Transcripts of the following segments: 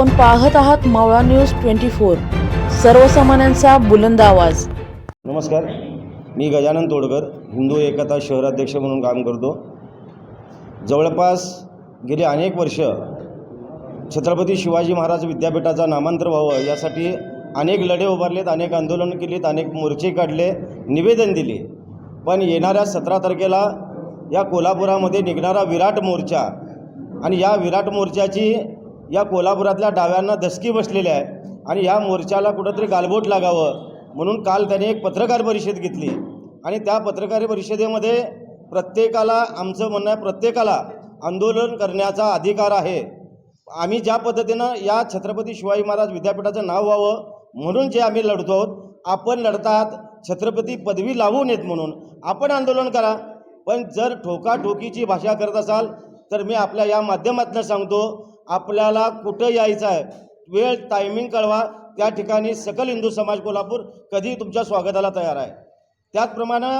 आपण पाहत आहात मावळा न्यूज ट्वेंटी फोर. सर्वसामान्यांचा बुलंद आवाज. नमस्कार. मी गजानन तोडकर हिंदू एकता शहराध्यक्ष म्हणून काम करतो. जवळपास गेली अनेक वर्ष छत्रपती शिवाजी महाराज विद्यापीठाचा नामांतर व्हावं यासाठी अनेक लढे उभारलेत अनेक आंदोलन केलीत अनेक मोर्चे काढले निवेदन दिले. पण येणाऱ्या सतरा तारखेला या कोल्हापुरामध्ये निघणारा विराट मोर्चा आणि या विराट मोर्चाची या कोल्हापुरातल्या डाव्यांना धसकी बसलेली आहे. आणि या मोर्चाला कुठंतरी गालबोट लागावं म्हणून काल त्याने एक पत्रकार परिषद घेतली. आणि त्या पत्रकार परिषदेमध्ये प्रत्येकाला आमचं म्हणणं आहे प्रत्येकाला आंदोलन करण्याचा अधिकार आहे. आम्ही ज्या पद्धतीनं या छत्रपती शिवाजी महाराज विद्यापीठाचं नाव व्हावं म्हणून जे आम्ही लढतो आहोत आपण लढतात छत्रपती पदवी लावू नयेत म्हणून आपण आंदोलन करा. पण जर ठोकाठोकीची भाषा करत असाल तर मी आपल्या या माध्यमातून सांगतो आपल्याला कुठं यायचं आहे? वेळ टायमिंग कळवा. त्या ठिकाणी सकल हिंदू समाज कोल्हापूर कधी तुमच्या स्वागताला तयार आहे. त्याचप्रमाणे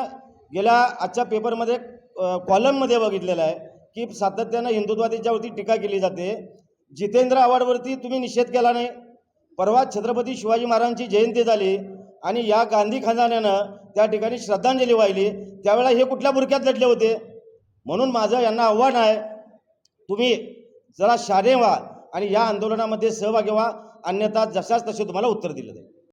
गेल्या आजच्या पेपरमध्ये कॉलममध्ये बघितलेलं आहे की सातत्यानं हिंदुत्वादीच्यावरती टीका केली जाते. जितेंद्र आव्हाडवरती तुम्ही निषेध केला नाही. परवा छत्रपती शिवाजी महाराजांची जयंती झाली आणि या गांधी खजान्यानं त्या ठिकाणी श्रद्धांजली वाहिली. त्यावेळेला हे कुठल्या बुरक्यात लढले होते? म्हणून माझं यांना आव्हान आहे तुम्ही जरा शाने व्हा आणि या आंदोलनामध्ये सहभागी व्हा. अन्यथा जशाच तसे तुम्हाला उत्तर दिलं जाईल.